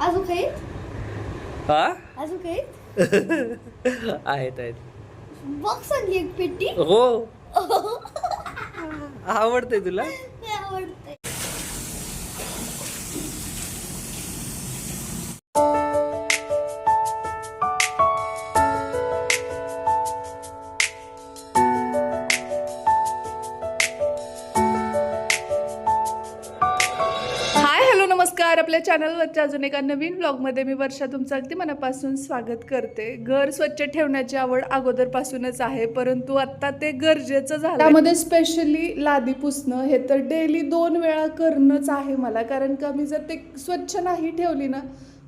अजून काही हा? अजून काही आहेत आहेत. बॉक्स आणली एक पेटी. हो. आवडतंय तुला? आवडते आपल्या चॅनलवरच्या अजून एका नवीन ब्लॉगमध्ये मी वर्षा तुमचं अगदी मनापासून स्वागत करते. घर स्वच्छ ठेवण्याची आवड अगोदरपासूनच आहे परंतु आता ते गरजेचं झालं त्यामध्ये स्पेशली लादी पुसणं हे तर डेली दोन वेळा करणंच आहे मला कारण का मी जर ते स्वच्छ नाही ठेवली ना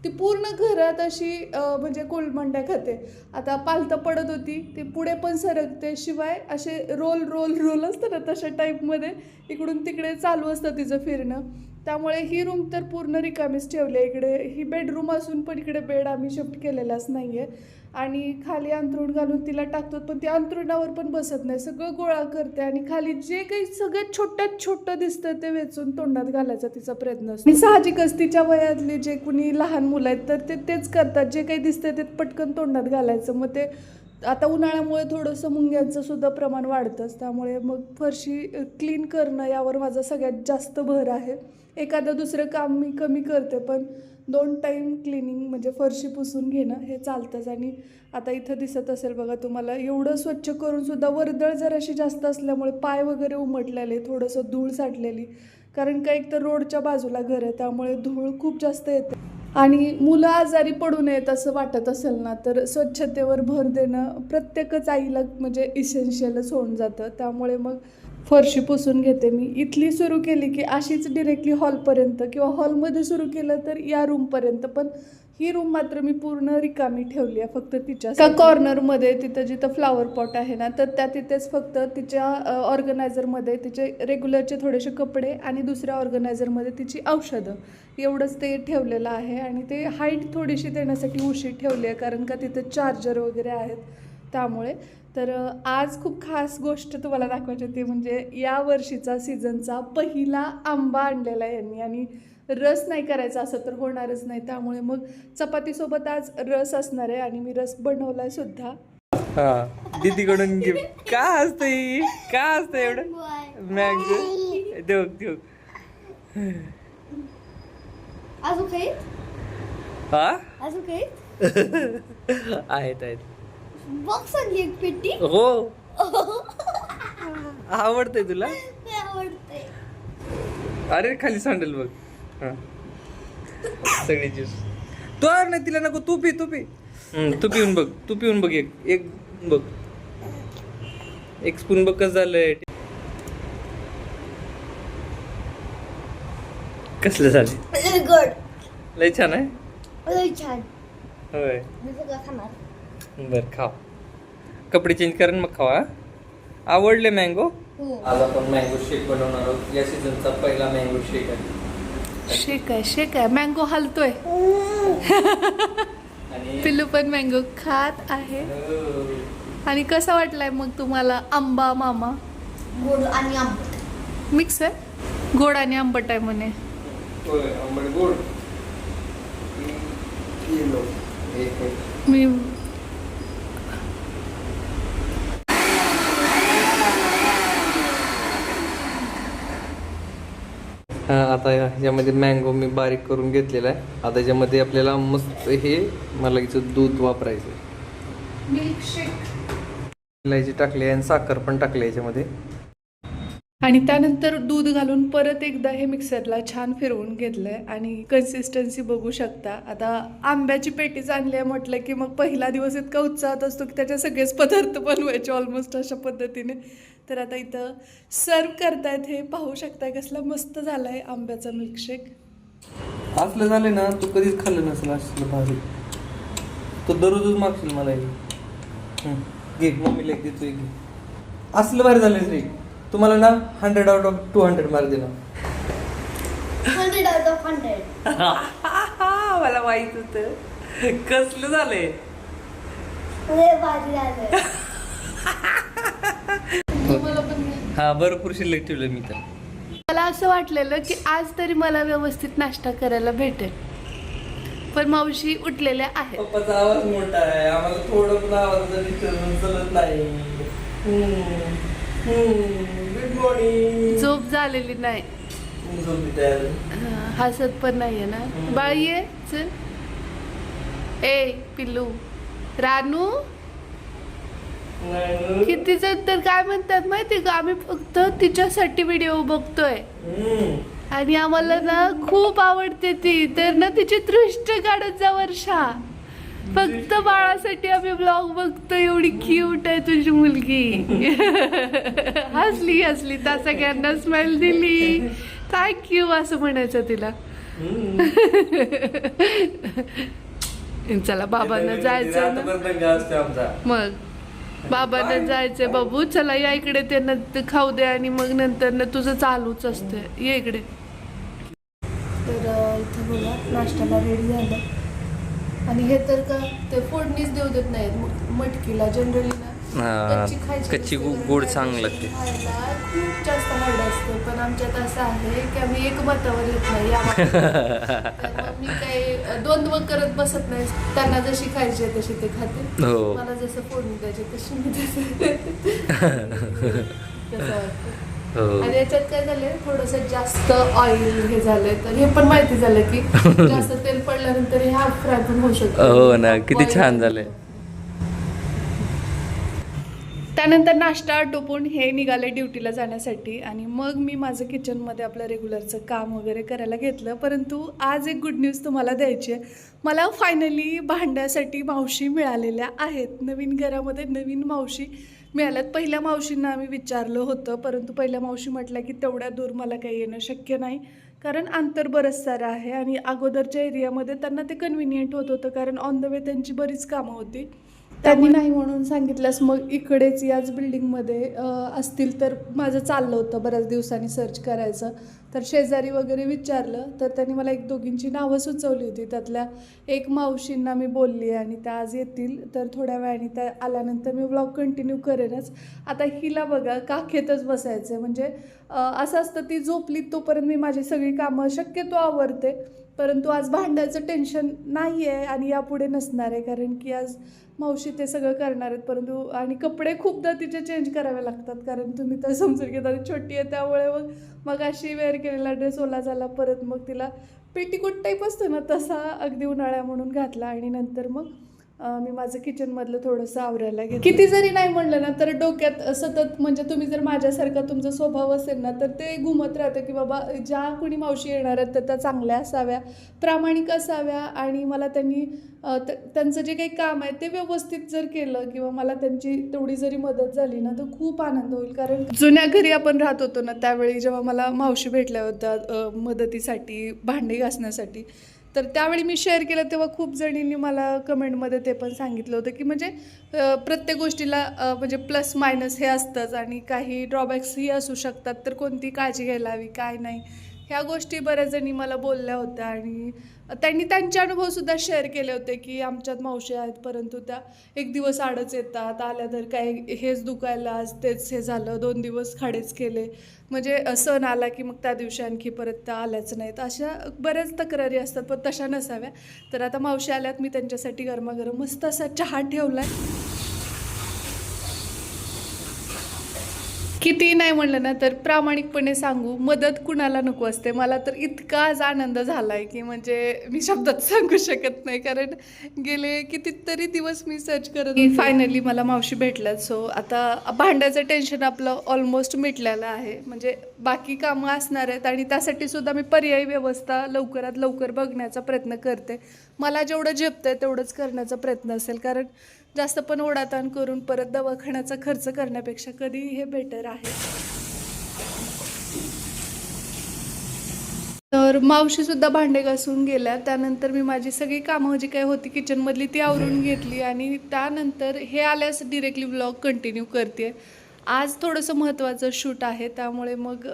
ती पूर्ण घरात अशी म्हणजे कोलमंड्या खाते. आता पालतं पडत होती ती पुढे पण सरकते शिवाय असे रोल रोल रोल असतं ना तशा टाईपमध्ये इकडून तिकडे चालू असतं तिचं फिरणं. त्यामुळे ही रूम तर पूर्ण रिकामीच ठेवली आहे. इकडे ही बेडरूम असून पण इकडे बेड आम्ही शिफ्ट केलेलाच नाही आहे आणि खाली अंथरूण घालून तिला टाकतो पण ती अंथरुणावर पण बसत नाही. सगळं गोळा करते आणि खाली जे काही सगळ्यात छोट्यात छोटं दिसतं ते वेचून तोंडात घालायचा तिचा प्रयत्न असतो. साहजिकच तिच्या वयातले जे कुणी लहान मुलं आहेत तर ते तेच करतात. जे काही दिसतं ते पटकन तोंडात घालायचं. मग ते आता उन्हाळ्यामुळे थोडंसं मुंग्यांचं सुद्धा प्रमाण वाढतंच. त्यामुळे मग फरशी क्लीन करणं यावर माझा सगळ्यात जास्त भर आहे. एखादं दुसरं काम मी कमी करते पण दोन टाईम क्लिनिंग म्हणजे फरशी पुसून घेणं हे चालतंच. आणि आता इथं दिसत असेल बघा तुम्हाला एवढं स्वच्छ करून सुद्धा वर्दळ जराशी जास्त असल्यामुळे पाय वगैरे उमटलेले थोडंसं धूळ साठलेली. कारण का एक तर रोडच्या बाजूला घर आहे त्यामुळे धूळ खूप जास्त येते. आणि मुलं आजारी पडू नयेत असं वाटत असेल ना तर स्वच्छतेवर भर देणं प्रत्येकच आईला म्हणजे इसेन्शियलच होऊन जातं. त्यामुळे मग फरशी पुसून घेते मी. इथली सुरू केली की अशीच डिरेक्टली हॉलपर्यंत किंवा हॉलमध्ये सुरू केलं तर या रूमपर्यंत पण ही रूम मात्र मी पूर्ण रिकामी ठेवली आहे फक्त तिच्या का कॉर्नरमध्ये तिथं जिथं फ्लावर पॉट आहे ना तर त्या तिथेच फक्त तिच्या ऑर्गनायझरमध्ये तिचे रेग्युलरचे थोडेसे कपडे आणि दुसऱ्या ऑर्गनायझरमध्ये तिची औषधं. एवढंच ते ठेवलेलं आहे आणि ते हाईट थोडीशी देण्यासाठी उशी ठेवली आहे कारण का तिथं चार्जर वगैरे आहेत त्यामुळे. तर आज खूप खास गोष्ट तुम्हाला दाखवायची होती म्हणजे या वर्षीचा सीझनचा पहिला आंबा आणलेला आहे यांनी आणि रस नाही करायचा असं तर होणारच नाही. त्यामुळे मग चपातीसोबत आज रस असणार आहे आणि मी रस बनवलाय सुद्धा. हा. दीदीकडून गिफ्ट का असतंय का असतं एवढं? मॅंगो. देऊ देऊ अजून काही? हा? अजून काही? आहेत आहेत. बॉक्स आणली एक पेटी. हो. आवडतंय तुला? आवडते अरे खाली सांडेल बघ. हा. सगळी ज्यूस तू आर नाही तिला नको. तू पी तू पी. हम्म, तू पिऊन बघ. तू पिऊन बघ एक एक बघ. एक स्पून बघ कसं झालंय. कसलं झाले गुड. लय छान आहे? लय छान. होय. मी सगळं खाणार. बर खाव. कपडे चेंज कर आणि मग खावा आवडले मँगो हो. आज आपण मँगो शेक बनवणार आहोत. या सीझनचा पहिला मँगो शेक आहे. शेक आहे शेक आहे. मँगो हलतोय. पिल्लू पण मँगो खात आहे. आणि कसा वाटलाय मग तुम्हाला आंबा मामा? गोड आणि आंबट. मिक्स आहे? गोड आणि आंबट आहे म्हणे. मी आता या- यामध्ये मँगो मी बारीक करून घेतलेला आहे. आता याच्यामध्ये आपल्याला मस्त हे मला याचं दूध वापरायचं मिल्क शेक इलायची टाकली आणि साखर पण टाकली याच्यामध्ये. आणि त्यानंतर दूध घालून परत एकदा हे मिक्सरला छान फिरवून घेतलंय आणि कन्सिस्टन्सी बघू शकता. आता आंब्याची पेटीच आणली आहे म्हटलं की मग पहिला दिवस इतका उत्साहात असतो की त्याचे सगळेच पदार्थ बनवायचे ऑलमोस्ट अशा पद्धतीने. तर आता इथं सर्व करतायत हे पाहू शकताय कसला मस्त झालाय आंब्याचा मिल्कशेक असलं झालं ना तू कधीच खाल्लं नसेल असलं भारी. तो दररोजच मागशील मला हे. हं, घे मम्मीला एक देतो एक घे. असलं भारी झालं रे. तुम्हाला ना hundred out of two hundred mark देणार हंड्रेड आउट ऑफ हंड्रेड मला माहीत होत. कसलं झालंय? भारी हा भरपूर शिल्लक ठेवलं मी तर. मला असं वाटलेलं की आज तरी मला व्यवस्थित नाश्ता करायला भेटेल. पण मावशी उठलेल्या आहेत. पप्पाचा आवाज मोठा आहे. आम्हाला थोडं पण डिस्टर्बन्स चालत नाही. गुड मॉर्निंग झोप झालेली नाही. हा, हसत पण नाहीये ना. बाळ ये चल. ए पिल्लू. रानू? नाही. कितीच तर काय म्हणतात माहिती का? आम्ही फक्त तिच्यासाठी व्हिडिओ बघतोय. आणि आम्हाला ना खूप आवडते ती. तर ना तिची दृष्ट काढत जा वर्षा. फक्त बाळासाठी आम्ही ब्लॉग बघतो एवढी क्यूट आहे तुझी मुलगी. हसली हसली. त्या सगळ्यांना स्माइल दिली. थँक्यू असं म्हणायचं तिला. चला बाबांना जायचं मग? बाबांना जायचंय बाबू चला या इकडे त्यांना ते खाऊ दे आणि मग नंतर ना तुझं चालूच असतं ये इकडे. तर इथं बघा नाश्त्याला रेडी झालं. आणि हे तर का ते फोडणीच देऊ देत नाहीत. मटकीला जनरली कच्ची गोड चांगलं लागते. खूप जास्त हार्ड असतं. पण आमच्यात असं आहे की आम्ही एक मतावर येत नाही. मी काही द्वंद्व करत बसत नाही. त्यांना जशी खायची आहे तशी ते खाते. हो. मला जसं फोडणी द्यायचे तशी मी तसं. हो. आणि याच्यात काय झालंय थोडस जास्त ऑइल हे झालंय. तर हे पण माहिती झालं की जास्त तेल पडल्यानंतर हे हाफ फ्राय पण होऊ शकतं. हो ना, किती छान झालंय. त्यानंतर नाश्ता आटोपून हे निघाले ड्युटीला जाण्यासाठी आणि मग मी माझं किचनमध्ये आपलं रेग्युलरचं काम वगैरे करायला घेतलं. परंतु आज एक गुड न्यूज तुम्हाला द्यायची आहे. मला फायनली भांड्यासाठी मावशी मिळालेल्या आहेत. नवीन घरामध्ये नवीन मावशी मिळाल्यात. पहिल्या मावशींना आम्ही विचारलं होतं परंतु पहिल्या मावशी म्हटल्या की तेवढ्या दूर मला काही येणं शक्य नाही. कारण अंतर बरंच सारं आहे आणि अगोदरच्या एरियामध्ये त्यांना ते कन्व्हिनियंट होत होतं. कारण ऑन द वे त्यांची बरीच कामं होती. त्यांनी नाही म्हणून सांगितलंस मग इकडेच याच बिल्डिंगमध्ये असतील तर माझं चाललं होतं बऱ्याच दिवसांनी सर्च करायचं. तर शेजारी वगैरे विचारलं तर त्यांनी मला एक दोघींची नावं सुचवली होती. त्यातल्या एक मावशींना मी बोलली आणि त्या आज येतील. तर थोड्या वेळाने त्या आल्यानंतर मी ब्लॉग कंटिन्यू करेनच. आता हिला बघा काखेतच बसायचं आहे म्हणजे असं असतं ती झोपली तोपर्यंत मी माझी सगळी कामं शक्यतो आवरते. परंतु आज भांडायचं टेन्शन नाही आहे आणि यापुढे नसणार आहे कारण की आज मावशी ते सगळं करणार आहेत. परंतु आणि कपडे खूपदा तिचे चेंज करावे लागतात कारण तुम्ही तर समजून घेता छोटी आहे त्यामुळे मग मग अशी वेअर केलेला ड्रेस ओला झाला परत मग तिला पेटीकोट टाईप असतो ना तसा अगदी उन्हाळ्या म्हणून घातला आणि नंतर मग मी माझं किचनमधलं थोडंसं आवरायला घेतलं. किती जरी नाही म्हणलं ना तर डोक्यात सतत म्हणजे तुम्ही जर माझ्यासारखा तुमचा स्वभाव असेल ना तर ते घुमत राहतं की बाबा ज्या कोणी मावशी येणार आहेत तर त्या चांगल्या असाव्या प्रामाणिक असाव्या आणि मला त्यांनी त- त्यांचं जे काही काम आहे ते व्यवस्थित जर केलं किंवा मला त्यांची तेवढी जरी मदत झाली ना तर खूप आनंद होईल. कारण जुन्या घरी आपण राहत होतो ना त्यावेळी जेव्हा मला मावशी भेटल्या होत्या मदतीसाठी भांडी घासण्यासाठी तर त्यावेळी मी शेअर केलं तेव्हा खूप जणींनी मला कमेंटमध्ये ते पण सांगितलं होतं की म्हणजे प्रत्येक गोष्टीला म्हणजे प्लस मायनस हे असतंच आणि काही ड्रॉबॅक्सही असू शकतात तर कोणती काळजी घ्यायला हवी काय नाही. ह्या गोष्टी बऱ्याच जणी मला बोलल्या होत्या आणि त्यांनी त्यांचे अनुभवसुद्धा शेअर केले होते की आमच्यात मावशी आहेत परंतु त्या एक दिवस आडच येतात आल्या तर काय हेच दुखायला आज तेच हे झालं दोन दिवस खाडेच केले. म्हणजे सण आला की मग त्या दिवशी आणखी परत त्या आल्याच नाहीत. अशा बऱ्याच तक्रारी असतात पण तशा नसाव्या. तर आता मावशी आल्यात मी त्यांच्यासाठी गरमागरम मस्त असा चहा ठेवला आहे किती नाही म्हणलं ना तर प्रामाणिकपणे सांगू मदत कुणाला नको असते. मला तर इतका आज आनंद झालाय की म्हणजे मी शब्दात सांगू शकत नाही कारण गेले कितीतरी दिवस मी सर्च करत फायनली मला मावशी भेटल्यात सो आता भांड्याचं टेन्शन आपलं ऑलमोस्ट मिटलेलं आहे. म्हणजे बाकी कामं असणार आहेत आणि त्यासाठी सुद्धा मी पर्यायी व्यवस्था लवकरात लवकर बघण्याचा प्रयत्न करते. मला जेवढं झेपतंय तेवढंच करण्याचा प्रयत्न असेल कारण जास्त पण ओढाताण करून परत दवाखान्याचा खर्च करण्यापेक्षा कधी हे बेटर आहे. तर मावशी सुद्धा भांडे घासून गेल्या. त्यानंतर मी माझी सगळी कामं जी काही होती किचनमधली ती आवरून घेतली आणि त्यानंतर हे आल्यास डिरेक्टली ब्लॉग कंटिन्यू करते आज थोडंसं महत्त्वाचं शूट आहे त्यामुळे मग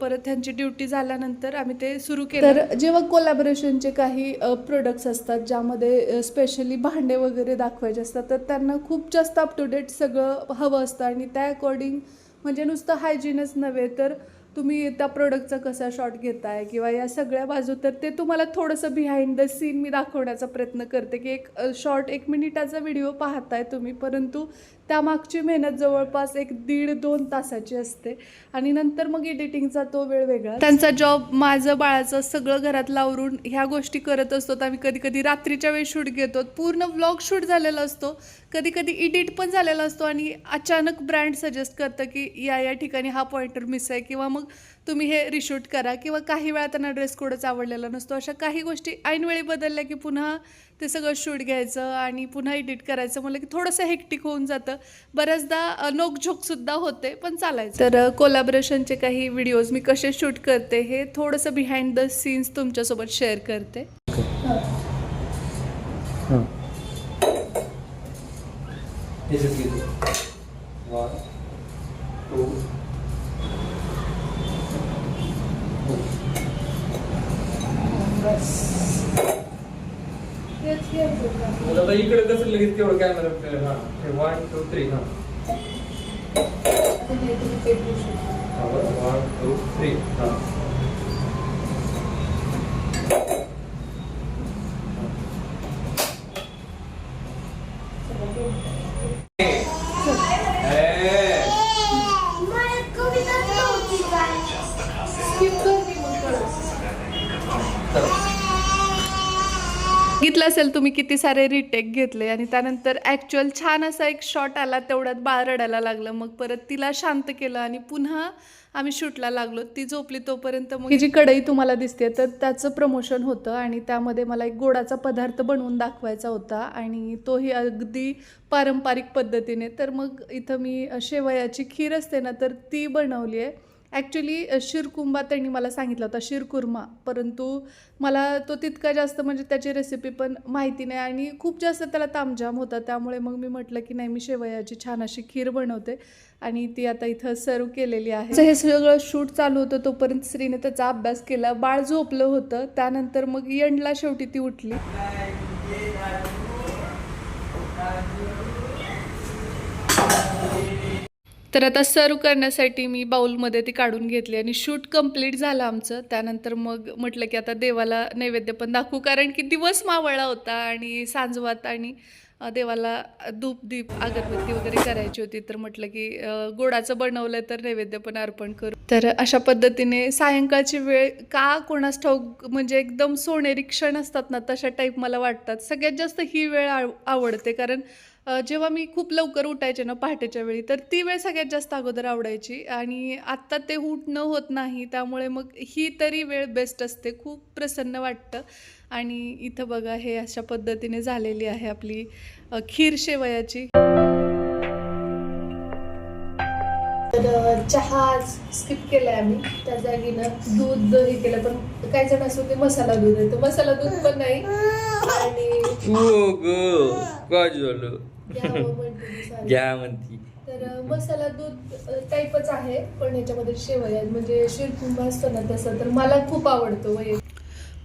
परत त्यांची ड्युटी झाल्यानंतर आम्ही ते सुरू केलं. तर जेव्हा कोलॅबरेशनचे काही प्रोडक्ट्स असतात ज्यामध्ये स्पेशली भांडे वगैरे दाखवायचे असतात तर त्यांना खूप जास्त अप टू डेट सगळं हवं असतं आणि त्या अकॉर्डिंग म्हणजे नुसतं हायजीनच नव्हे तर तुम्ही त्या प्रोडक्टचा कसा शॉट घेताय किंवा या सगळ्या बाजू तर ते तुम्हाला थोडंसं बिहाइंड द सीन मी दाखवण्याचा प्रयत्न करते की एक शॉर्ट एक मिनिटाचा व्हिडिओ पाहताय तुम्ही परंतु त्यामागची मेहनत जवळपास एक दीड दोन तासाची असते. आणि नंतर मग एडिटिंगचा तो वेळ वेगळा त्यांचा जॉब माझं बाळाचं सगळं घरात लावरून ह्या गोष्टी करत असतो. आम्ही कधी कधी रात्रीच्या वेळी शूट घेतो. पूर्ण व्लॉग शूट झालेला असतो. कधी कधी एडिट पण झालेला असतो. आणि अचानक ब्रँड सजेस्ट करतं की या या ठिकाणी हा पॉइंटर मिस आहे. किंवा मग तुम्ही हे रिशूट करा किंवा काही वेळा त्यांना ड्रेस कोडच आवडलेला नसतो. अशा काही गोष्टी ऐनवेळी बदलल्या की पुन्हा ते सगळं शूट घ्यायचं आणि पुन्हा एडिट करायचं म्हणलं की थोडंसं हेक्टिक होऊन जातं. बऱ्याचदा नोकझोकसुद्धा होते पण चालायचं. तर कोलॅबरेशनचे काही व्हिडिओज मी कसे शूट करते हे थोडंसं बिहाइंड द सीन्स तुमच्यासोबत शेअर करते. हां ह्याच्यात घेतो वन टू आता इकडे कसं लगेच केवढं कॅमेरा हां. वन टू थ्री हां. वन टू थ्री हां. बघितलं असेल तुम्ही किती सारे रिटेक घेतले आणि त्यानंतर ॲक्च्युअल छान असा एक शॉट आला तेवढ्यात बाळ रडायला लागलं. मग परत तिला शांत केलं आणि पुन्हा आम्ही शूटला लागलो. ती झोपली तोपर्यंत मग जी कढई तुम्हाला दिसते तर त्याचं प्रमोशन होतं आणि त्यामध्ये मला एक गोडाचा पदार्थ बनवून दाखवायचा होता आणि तोही अगदी पारंपरिक पद्धतीने. तर मग इथं मी शेवयाची खीर असते ना तर ती बनवली आहे ॲक्च्युली शिरकुंबा त्यांनी मला सांगितला होता शिरकुर्मा. परंतु मला तो तितका जास्त म्हणजे त्याची रेसिपी पण माहिती नाही आणि खूप जास्त त्याला तामझाम होता. त्यामुळे मग मी म्हटलं की नाही मी शेवयाची छान अशी खीर बनवते आणि ती आता इथं सर्व केलेली आहे. हे सगळं शूट चालू होतं तोपर्यंत स्त्रीने त्याचा अभ्यास केला. बाळ झोपलं होतं. त्यानंतर मग एंडला शेवटी ती उठली. तर आता सर्व करण्यासाठी मी बाउलमध्ये ती काढून घेतली आणि शूट कंप्लीट झालं आमचं. त्यानंतर मग म्हटलं की आता देवाला नैवेद्य पण दाखवू कारण की दिवस मावळा होता आणि सांजवात आणि देवाला धूप दीप अगरबत्ती वगैरे करायची होती. तर म्हटलं की गोडाचं बनवलं तर नैवेद्य पण अर्पण करू. तर अशा पद्धतीने सायंकाळची वेळ का कोणास ठाऊक म्हणजे एकदम सोनेरी क्षण असतात ना तशा टाईप मला वाटतात. सगळ्यात जास्त ही वेळ आव- आवडते. कारण जेव्हा मी खूप लवकर उठायचे ना पहाटेच्या वेळी तर ती वेळ सगळ्यात जास्त अगोदर आवडायची. आणि आत्ता ते उठणं होत नाही त्यामुळे मग ही तरी वेळ बेस्ट असते. खूप प्रसन्न वाटतं. आणि इथं बघा हे अशा पद्धतीने झालेली आहे आपली खीर शेवयाची. तर चहा स्किप केलाय आम्ही. त्या जागीनं दूध हे केलं. पण काही जण असं ते मसाला दूध आहे तर मसाला दूध पण नाही. आणि काय झालं? घ्या म्हणती तर मसाला दूध टाईपच आहे पण ह्याच्यामध्ये शेवया म्हणजे शिरकुंभा असतो ना तसं. तर मला खूप आवडतो वय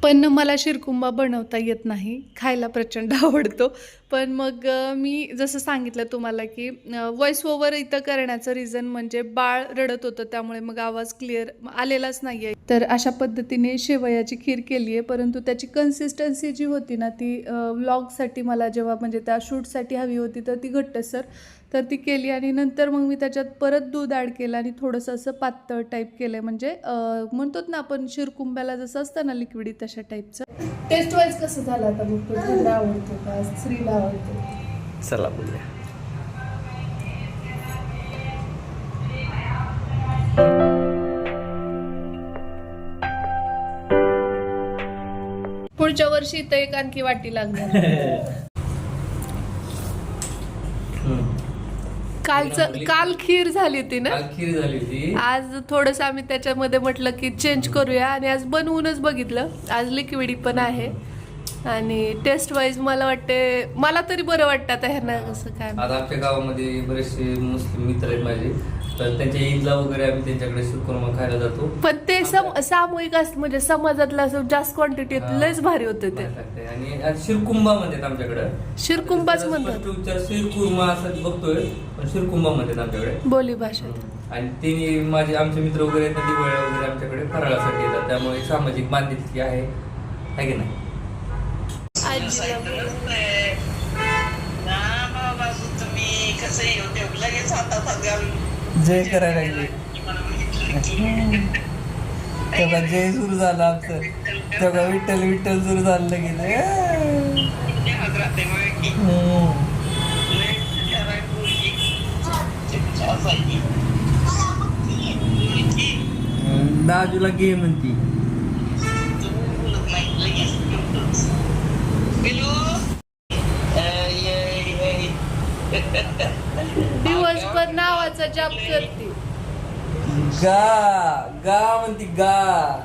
पण मला शिरकुंबा बनवता येत नाही. खायला प्रचंड आवडतो. पण मग मी जसं सांगितलं तुम्हाला की व्हॉइस ओव्हर इथं करण्याचं रिझन म्हणजे बाळ रडत होतं त्यामुळे मग आवाज क्लिअर आलेलाच नाही आहे तर अशा पद्धतीने शेवयाची खीर केली आहे परंतु त्याची कन्सिस्टन्सी जी होती ना ती व्लॉगसाठी मला जेव्हा म्हणजे त्या शूटसाठी हवी होती तर ती घट्टसर तर ती केली आणि नंतर मग मी त्याच्यात परत दूध ॲड केलं आणि थोडंसं असं पातळ टाईप केलं म्हणजे अं, म्हणतोत ना आपण शिरकुंब्याला जसं असतं ना लिक्विडी तशा टाईपचं टेस्ट वाईज कसं झालं आता मग तुला आवडतो का? स्त्रीला आवडतो? चला बोलूया. पुढच्या वर्षी इथं एक आणखी वाटी लागणार. कालचं काल खीर झाली होती ना? काल खीर झाली होती. आज थोडंसं आम्ही त्याच्यामध्ये म्हटलं की चेंज करूया. आणि आज बनवूनच बघितलं. आज लिक्विडी पण आहे. आणि टेस्ट वाईज मला वाटते मला तरी बरं वाटतं आता ह्यांना कसं काय. आता आमच्या गावामध्ये बरेचसे मुस्लिम मित्र आहेत माझे. तर त्यांच्या ईदला वगैरे आम्ही त्यांच्याकडे शुकुरमा खायला जातो. पण ते सम सामूहिक असं म्हणजे समाजातलं असं जास्त क्वांटिटीत हा. लयच भारी होते ते. आणि आज शिरकुंबा म्हणतात आमच्याकडे. शिरकुंबाच म्हणतात. उच्चार शिरकुर्मा असं बघतोय पण शिरकुंबा म्हणतात आमच्याकडे. बोली भाषेत आणि ते माझे आमचे मित्र वगैरे आहेत ना, दिवाळी वगैरे आमच्याकडे फराळासाठी येतात. त्यामुळे सामाजिक बांधिलकी आहे. आहे की नाही. जय करायला तेव्हा जय सुरू झालं आमचं. तेव्हा विठ्ठल विठ्ठल सुरू झालं हम्म. दाजूला घे म्हणती. नावाचा जाप करते. गा गा म्हणती गा.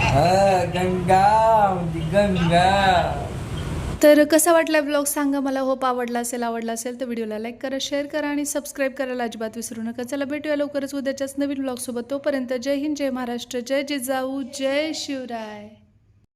हा, गंगा म्हणती गंगा. तर कसा वाटला ब्लॉग सांगा मला. होप आवडला असेल आवडला असेल तर व्हिडिओला लाईक करा शेअर करा आणि सबस्क्राईब करायला अजिबात विसरू नका. चला भेटूया लवकरच उद्याच्याच नवीन ब्लॉगसोबत तोपर्यंत जय हिंद जय महाराष्ट्र जय जिजाऊ जय शिवराय.